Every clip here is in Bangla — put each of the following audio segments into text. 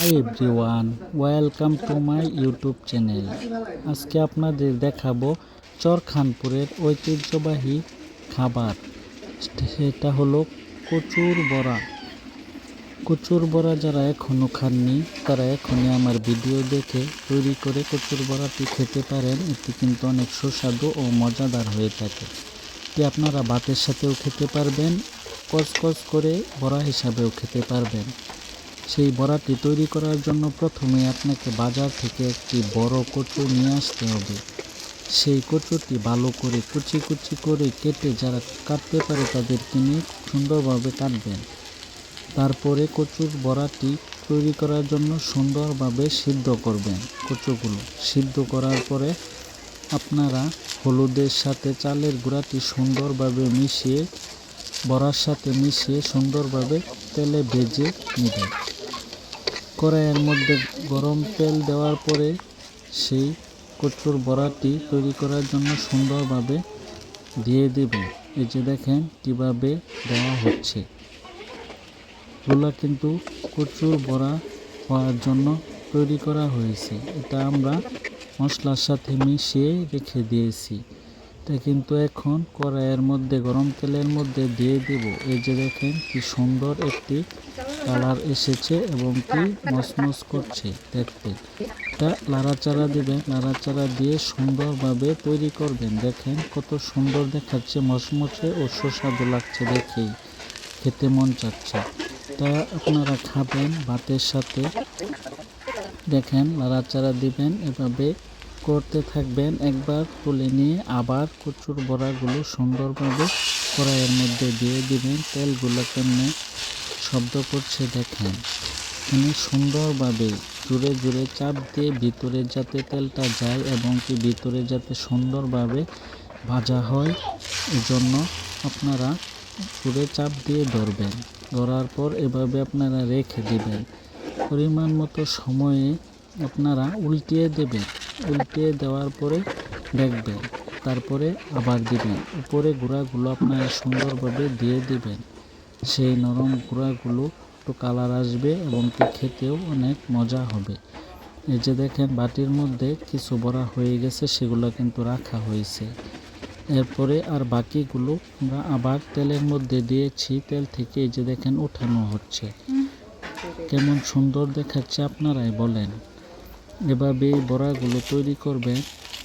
Hi everyone welcome to my YouTube channel আজকে আপনাদের দেখাবো চরখানপুরের ঐতিহ্যবাহী খাবার। সেটা হলো কচুর বড়া। কচুর বড়া যারা এখনও খাননি, তারা এখনই আমার ভিডিও দেখে তৈরি করে কচুর বড়াটি খেতে পারেন। এটি কিন্তু অনেক সুস্বাদু ও মজাদার হয়ে থাকে। এটি আপনারা ভাতের সাথেও খেতে পারবেন, কচকচ করে বড়া হিসাবেও খেতে পারবেন। সেই বড়াটি তৈরি করার জন্য প্রথমে আপনাকে বাজার থেকে একটি বড় কচু নিয়ে আসতে হবে। সেই কচুটি ভালো করে কুচি কুচি করে কেটে যারা কাটতে পারে তাদের কিনে সুন্দরভাবে কাটবেন। তারপরে কচুর বড়াটি তৈরি করার জন্য সুন্দরভাবে সিদ্ধ করবেন কচুগুলো। সিদ্ধ করার পরে আপনারা হলুদের সাথে চালের গুঁড়াটি সুন্দরভাবে মিশিয়ে, বড়ার সাথে মিশিয়ে সুন্দরভাবে তেলে ভেজে নেবেন। কড়াইয়ের মধ্যে গরম তেল দেওয়ার পরে সেই কচুর বড়াটি তৈরি করার জন্য সুন্দরভাবে দিয়ে দেবেন। এই যে দেখেন কীভাবে দেওয়া হচ্ছে। এগুলো কিন্তু কচুর বড়া হওয়ার জন্য তৈরি করা হয়েছে। এটা আমরা মশলার সাথে মিশিয়ে রেখে দিয়েছি। এটা কিন্তু এখন কড়াইয়ের মধ্যে, গরম তেলের মধ্যে দিয়ে দেব। এই যে দেখেন কি সুন্দর একটি কালার এসেছে এবং কি মসমস করছে দেখতে। এটা লাড়াচাড়া দিবেন লাড়াচাড়া দিয়ে সুন্দরভাবে তৈরি করবেন। দেখেন কত সুন্দর দেখাচ্ছে, মসমসে ও সুস্বাদু লাগছে দেখেই। খেতে মন চাচ্ছে। তা আপনারা খাবেন ভাতের সাথে। দেখেন লাড়াচাড়া দিবেন, এভাবে করতে থাকবেন। একবার তুলে নিয়ে আবার কচুর বড়াগুলো সুন্দরভাবে কড়াইয়ের মধ্যে দিয়ে দিবেন। তেলগুলো কেমনে শব্দ করছে দেখেন। এখানে সুন্দরভাবে জুড়ে জুড়ে চাপ দিয়ে ভিতরে যাতে তেলটা যায় এবং কি ভিতরে যাতে সুন্দরভাবে ভাজা হয়, এজন্য আপনারা জুড়ে চাপ দিয়ে ধরবেন। ধরার পর এভাবে আপনারা রেখে দিবেন। পরিমাণ মতো সময়ে আপনারা উল্টিয়ে দেবেন। উল্টিয়ে দেওয়ার পরে দেখবেন। তারপরে আবার দিবেন। উপরে গুঁড়াগুলো আপনারা সুন্দরভাবে দিয়ে দিবেন। সেই নরম গুঁড়াগুলো একটু কালার আসবে এবং খেতেও অনেক মজা হবে। এই যে দেখেন, বাটির মধ্যে কিছু বড়া হয়ে গেছে, সেগুলো কিন্তু রাখা হয়েছে। এরপরে আর বাকিগুলো আমরা আবার তেলের মধ্যে দিয়েছি। তেল থেকে এই যে দেখেন, উঠানো হচ্ছে। কেমন সুন্দর দেখাচ্ছে আপনারাই বলেন। এভাবে এই বড়াগুলো তৈরি করবেন,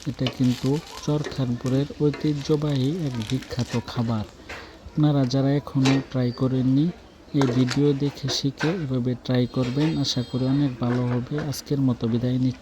এটা কিন্তু চরখানপুরের ঐতিহ্যবাহী এক বিখ্যাত খাবার। আপনারা যারা এখনও ট্রাই করেননি, এই ভিডিও দেখে শিখে এভাবে ট্রাই করবেন। আশা করি অনেক ভালো হবে। আজকের মতো বিদায় নিচ্ছি।